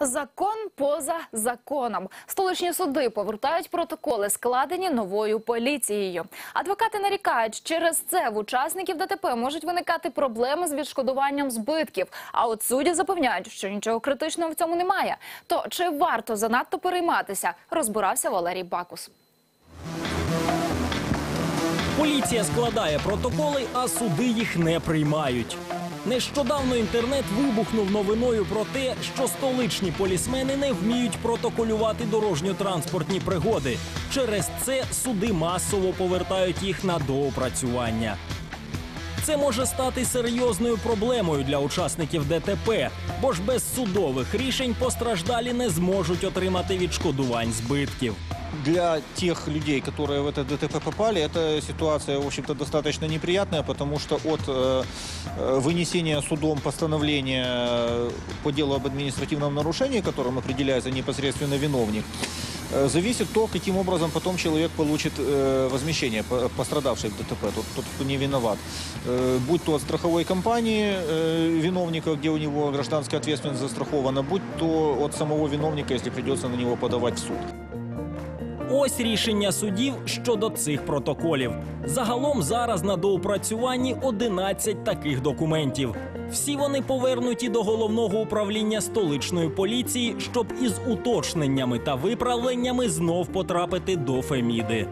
Закон поза законом. Столичні суди повертають протоколи, складені новою поліцією. Адвокати нарікають, через це в учасників ДТП можуть виникати проблеми з відшкодуванням збитків. А от судді запевняють, що нічого критичного в цьому немає. То чи варто занадто перейматися? Розбирався Валерій Бакус. Поліція складає протоколи, а суди їх не приймають. Нещодавно інтернет вибухнув новиною про те, що столичні полісмени не вміють протоколювати дорожньо-транспортні пригоди. Через це суди масово повертають їх на доопрацювання. Це може стати серйозною проблемою для учасників ДТП, бо ж без судових рішень постраждалі не зможуть отримати відшкодувань збитків. Для тех людей, которые в это ДТП попали, эта ситуация, в общем-то, достаточно неприятная, потому что от э, э, вынесения судом постановления по делу об административном нарушении, которым определяется непосредственно виновник, э, зависит то, каким образом потом человек получит э, возмещение, по- пострадавший в ДТП, тот, тот, кто не виноват. Э, будь то от страховой компании э, виновника, где у него гражданская ответственность застрахована, будь то от самого виновника, если придется на него подавать в суд. Ось рішення судів щодо цих протоколів. Загалом зараз на доопрацюванні 11 таких документів. Всі вони повернуті до головного управління столичної поліції, щоб із уточненнями та виправленнями знов потрапити до Феміди.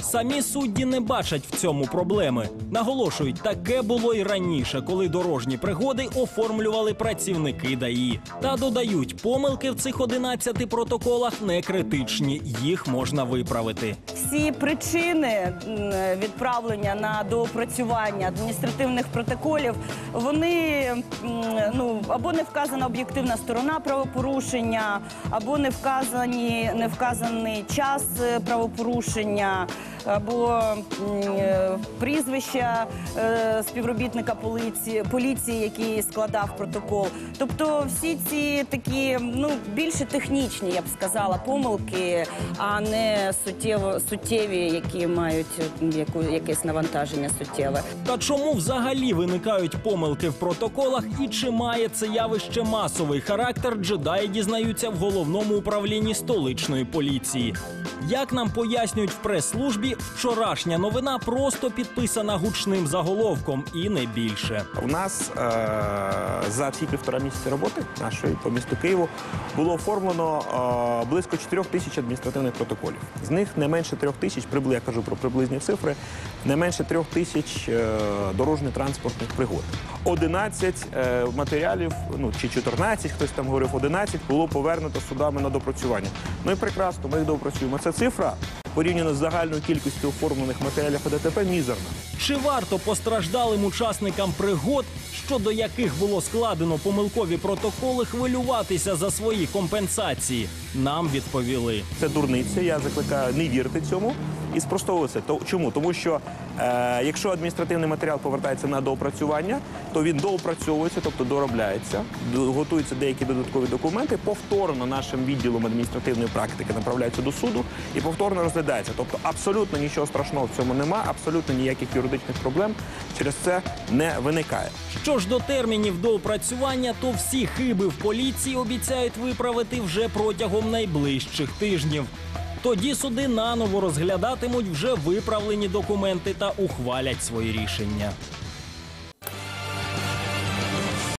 Самі судді не бачать в цьому проблеми. Наголошують, таке було і раніше, коли дорожні пригоди оформлювали працівники ДАІ. Та додають, помилки в цих 11 протоколах не критичні, їх можна виправити. всі причини відправлення на доопрацювання адміністративних протоколів, вони ну або не вказана об'єктивна сторона правопорушення, або не вказані не вказаний час е, правопорушення, або е, прізвища е, співробітника поліції, поліції, який складав протокол. Тобто, всі ці такі ну більше технічні, я б сказала, помилки, а не суттєво суттєві, які мають яку якесь навантаження суттєве. Та чому взагалі виникають помилки в протоколах і чи має це явище масовий характер, джедаї дізнаються в головному управлінні столичної поліції. Як нам пояснюють в прес-службі, вчорашня новина просто підписана гучним заголовком і не більше. У нас е, за ці півтора місяці роботи нашої по місту Києву було оформлено е, близько 4 тисяч адміністративних протоколів. З них не менше 3 тисяч, прибли, я кажу про приблизні цифри, не менше 3 тисяч е, дорожньо-транспортних пригод. 11 е, матеріалів, ну чи 14, хтось там говорив, 11 було повернуто судами на допрацювання. Ну і прекрасно, ми їх допрацюємо. Це цифра порівняно з загальною кількістю оформлених матеріалів ОДТП мізерна. Чи варто постраждалим учасникам пригод, щодо яких було складено помилкові протоколи, хвилюватися за свої компенсації? Нам відповіли. Це дурниця. Я закликаю не вірити цьому і спростовувати це. То чому? Тому що е, якщо адміністративний матеріал повертається на доопрацювання, то він доопрацьовується, тобто доробляється, готуються деякі додаткові документи, повторно нашим відділом адміністративної практики направляються до суду і повторно розглядається. Тобто абсолютно нічого страшного в цьому нема, абсолютно ніяких юридичних проблем через це не виникає. Що ж до термінів доопрацювання, то всі хиби в поліції обіцяють виправити вже протягом найближчих тижнів. Тоді суди наново розглядатимуть вже виправлені документи та ухвалять свої рішення.